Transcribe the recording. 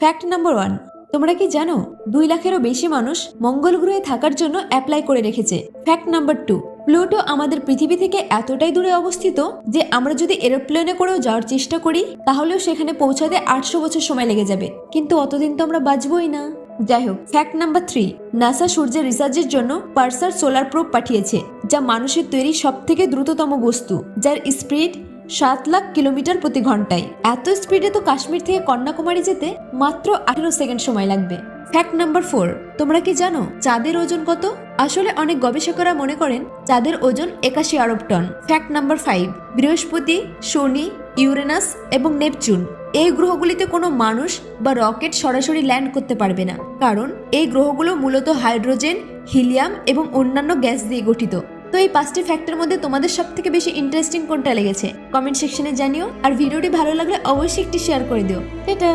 Fact number one তোমরা কি জানো, দুই লাখেরও বেশি মানুষ মঙ্গল গ্রহে থাকার জন্য অ্যাপ্লাই করে রেখেছে। ফ্যাক্ট নাম্বার টু প্লুটো আমাদের পৃথিবী থেকে এতটাই দূরে অবস্থিত যে আমরা যদি এরোপ্লেনে করেও যাওয়ার চেষ্টা করি, তাহলেও সেখানে পৌঁছাতে আটশো বছর সময় লেগে যাবে। কিন্তু অতদিন তো আমরা বাঁচবই না। যাই হোক ফ্যাক্ট নাম্বার থ্রি নাসা সূর্যের রিসার্চের জন্য পার্সার সোলার প্রোব পাঠিয়েছে, যা মানুষের তৈরি সব থেকে দ্রুততম বস্তু, যার স্পিড সাত লাখ কিলোমিটার প্রতি ঘন্টায়। এত স্পিডে তো কাশ্মীর থেকে কন্যাকুমারী যেতে মাত্র আঠেরো সেকেন্ড সময় লাগবে। ফ্যাক্ট নাম্বার ফোর তোমরা কি জানো চাঁদের ওজন কত? আসলে অনেক গবেষকরা মনে করেন চাঁদের ওজন একাশি আরব টন। ফ্যাক্ট নাম্বার ফাইভ বৃহস্পতি, শনি, ইউরেনাস এবং নেপচুন। এই গ্রহগুলিতে কোনো মানুষ বা রকেট সরাসরি ল্যান্ড করতে পারবে না। কারণ এই গ্রহগুলো মূলত হাইড্রোজেন, হিলিয়াম এবং অন্যান্য গ্যাস দিয়ে গঠিত। তো এই পাঁচটি ফ্যাক্টের মধ্যে তোমাদের সব থেকে বেশি ইন্টারেস্টিং কোনটা লেগেছে? কমেন্ট সেকশনে জানিও। আর ভিডিওটি ভালো লাগলে অবশ্যই একটি শেয়ার করে দিও। এটা